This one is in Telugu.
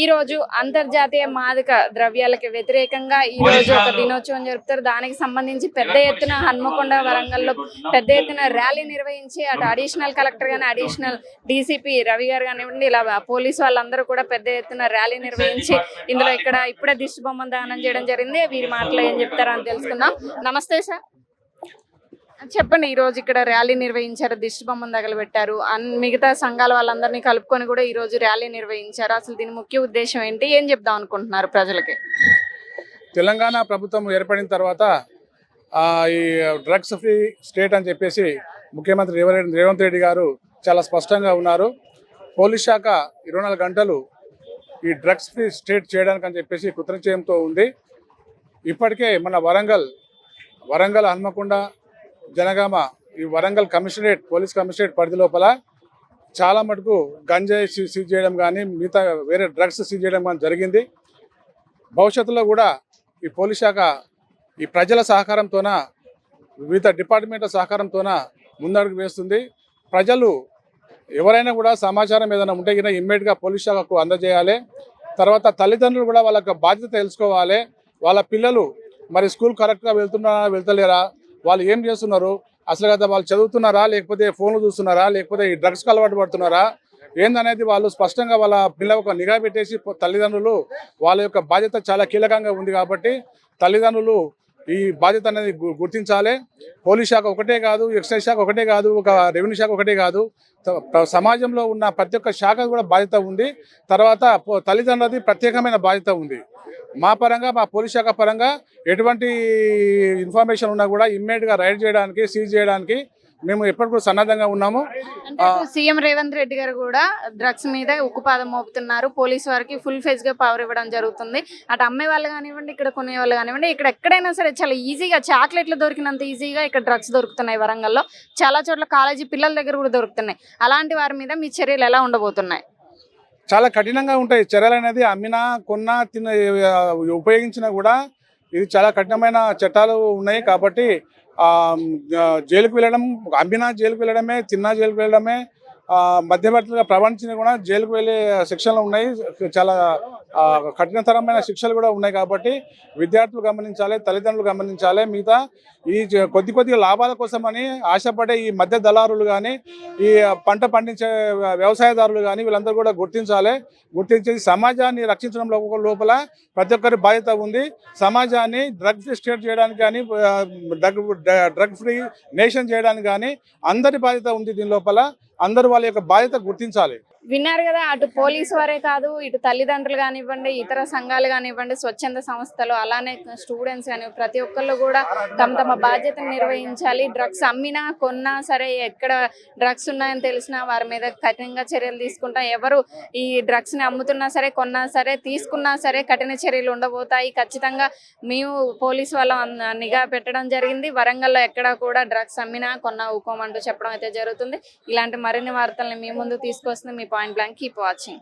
ఈ రోజు అంతర్జాతీయ మాదక ద్రవ్యాలకు వ్యతిరేకంగా ఈ రోజు ఒక దినోత్సవం జరుపుతారు. దానికి సంబంధించి పెద్ద ఎత్తున హన్మకొండ వరంగల్లో పెద్ద ఎత్తున ర్యాలీ నిర్వహించి అటు అడిషనల్ కలెక్టర్ గానీ అడిషనల్ డీసీపీ రవి గారు కానివ్వండి ఇలా పోలీసు వాళ్ళందరూ కూడా పెద్ద ఎత్తున ర్యాలీ నిర్వహించి ఇందులో ఇక్కడ ఇప్పుడే దిష్టి బొమ్మ దానం చేయడం జరిగింది. వీరి మాటలో ఏం చెప్తారో అని తెలుసుకుందాం. నమస్తే సార్. చెప్పండి ఈరోజు ఇక్కడ ర్యాలీ నిర్వహించారు దిష్టి బొమ్మను తగలబెట్టారు మిగతా సంఘాల వాళ్ళందరినీ కలుపుకొని కూడా ఈరోజు ర్యాలీ నిర్వహించారు. అసలు దీని ముఖ్య ఉద్దేశం ఏంటి? ఏం చెప్దాం అనుకుంటున్నారు ప్రజలకి? తెలంగాణ ప్రభుత్వం ఏర్పడిన తర్వాత ఈ డ్రగ్స్ ఫ్రీ స్టేట్ అని చెప్పేసి ముఖ్యమంత్రి రేవంత్ రెడ్డి గారు చాలా స్పష్టంగా ఉన్నారు. పోలీస్ శాఖ ఇరవై నాలుగు గంటలు ఈ డ్రగ్స్ ఫ్రీ స్టేట్ చేయడానికి అని చెప్పేసి కృతనిశ్చయంతో ఉంది. ఇప్పటికే మన వరంగల్ వరంగల్ హన్మకొండ జనగామ ఈ వరంగల్ కమిషనరేట్ పోలీస్ కమిషనరేట్ పరిధి లోపల చాలా మటుకు గంజాయి సీజ్ చేయడం కానీ మిగతా వేరే డ్రగ్స్ సీజ్ చేయడం కానీ జరిగింది. భవిష్యత్తులో కూడా ఈ పోలీస్ శాఖ ఈ ప్రజల సహకారంతోన వివిధ డిపార్ట్మెంట్ల సహకారంతోన ముందడుగు వేస్తుంది. ప్రజలు ఎవరైనా కూడా సమాచారం ఏదైనా ఉంటే గిన ఇమ్మీడియట్గా పోలీస్ శాఖకు అందజేయాలి. తర్వాత తల్లిదండ్రులు కూడా వాళ్ళ బాధ్యత తెలుసుకోవాలి. వాళ్ళ పిల్లలు మరి స్కూల్ కరెక్ట్గా వెళ్తున్నారా వెళ్తలేరా వాళ్ళు ఏం చేస్తున్నారు? అసలు కదా వాళ్ళు చదువుతున్నారా? లేకపోతే ఫోన్లు చూస్తున్నారా? లేకపోతే ఈ డ్రగ్స్కి అలవాటు పడుతున్నారా? ఏందనేది వాళ్ళు స్పష్టంగా వాళ్ళ పిల్లల ఒక నిఘా పెట్టేసి తల్లిదండ్రులు వాళ్ళ యొక్క బాధ్యత చాలా కీలకంగా ఉంది కాబట్టి తల్లిదండ్రులు ఈ బాధ్యత అనేది గు- గుర్తించాలి. పోలీస్ శాఖ ఒకటే కాదు ఎక్సైజ్ శాఖ ఒకటే కాదు ఒక రెవెన్యూ శాఖ ఒకటే కాదు. సమాజంలో ఉన్న ప్రతి ఒక్క శాఖ కూడా బాధ్యత ఉంది. తర్వాత తల్లిదండ్రులది ప్రత్యేకమైన బాధ్యత ఉంది. మా పరంగా మా పోలీస్ శాఖ పరంగా ఎటువంటి ఇన్ఫర్మేషన్ ఉన్నా కూడా ఇమ్మీడియట్గా రైడ్ చేయడానికి సీజ్ చేయడానికి మేము ఎప్పటికీ సన్నద్ధంగా ఉన్నాము. సీఎం రేవంత్ రెడ్డి గారు కూడా డ్రగ్స్ మీద ఉక్కుపాదం మోపుతున్నారు. పోలీస్ వారికి ఫుల్ ఫేజ్గా పవర్ ఇవ్వడం జరుగుతుంది. అటు అమ్మే వాళ్ళు కానివ్వండి ఇక్కడ కొనే వాళ్ళు కానివ్వండి ఇక్కడ ఎక్కడైనా సరే చాలా ఈజీగా చాక్లెట్లు దొరికినంత ఈజీగా ఇక్కడ డ్రగ్స్ దొరుకుతున్నాయి వరంగల్లో. చాలా చోట్ల కాలేజీ పిల్లల దగ్గర కూడా దొరుకుతున్నాయి. అలాంటి వారి మీద మీ చర్యలు ఎలా ఉండబోతున్నాయి? చాలా కఠినంగా ఉంటాయి. చర్యలు అనేది అమ్మినా కొన్నా తిన ఉపయోగించినా కూడా ఇది చాలా కఠినమైన చట్టాలు ఉన్నాయి కాబట్టి జైలుకు వెళ్ళడం అమ్మినా జైలుకు వెళ్ళడమే తిన్నా జైలుకు వెళ్ళడమే మధ్యవర్తులుగా ప్రవహించిన కూడా జైలుకు వెళ్ళే శిక్షలు ఉన్నాయి. చాలా కఠినతరమైన శిక్షలు కూడా ఉన్నాయి కాబట్టి విద్యార్థులు గమనించాలి తల్లిదండ్రులు గమనించాలి. మిగతా ఈ కొద్ది కొద్దిగా లాభాల కోసమని ఆశపడే ఈ మధ్య దళారులు కానీ ఈ పంట పండించే వ్యవసాయదారులు కానీ వీళ్ళందరూ కూడా గుర్తించాలి. గుర్తించి సమాజాన్ని రక్షించడంలో లోపల ప్రతి ఒక్కరి బాధ్యత ఉంది. సమాజాన్ని డ్రగ్ ఫ్రీ స్టేట్ చేయడానికి కానీ డ్రగ్ డ్రగ్ ఫ్రీ నేషన్ చేయడానికి కానీ అందరి బాధ్యత ఉంది దీని లోపల. అందరూ వాళ్ళ యొక్క బాధ్యత గుర్తించాలి. విన్నారు కదా అటు పోలీస్ వారే కాదు ఇటు తల్లిదండ్రులు కానివ్వండి ఇతర సంఘాలు కానివ్వండి స్వచ్ఛంద సంస్థలు అలానే స్టూడెంట్స్ కానీ ప్రతి ఒక్కళ్ళు కూడా తమ తమ బాధ్యతను నిర్వహించాలి. డ్రగ్స్ అమ్మినా కొన్నా సరే ఎక్కడ డ్రగ్స్ ఉన్నాయని తెలిసినా వారి మీద కఠినంగా చర్యలు తీసుకుంటాం ఎవరు ఈ డ్రగ్స్ని అమ్ముతున్నా సరే కొన్నా సరే తీసుకున్నా సరే కఠిన చర్యలు ఉండబోతాయి. ఖచ్చితంగా మేము పోలీస్ వాళ్ళ నిఘా పెట్టడం జరిగింది. వరంగల్లో ఎక్కడ కూడా డ్రగ్స్ అమ్మినా కొన్నా ఊకోమంటూ చెప్పడం అయితే జరుగుతుంది. ఇలాంటి మరిన్ని వార్తల్ని మీ ముందు తీసుకొస్తుంది మీ పాయింట్ బ్లాంక్. Keep watching.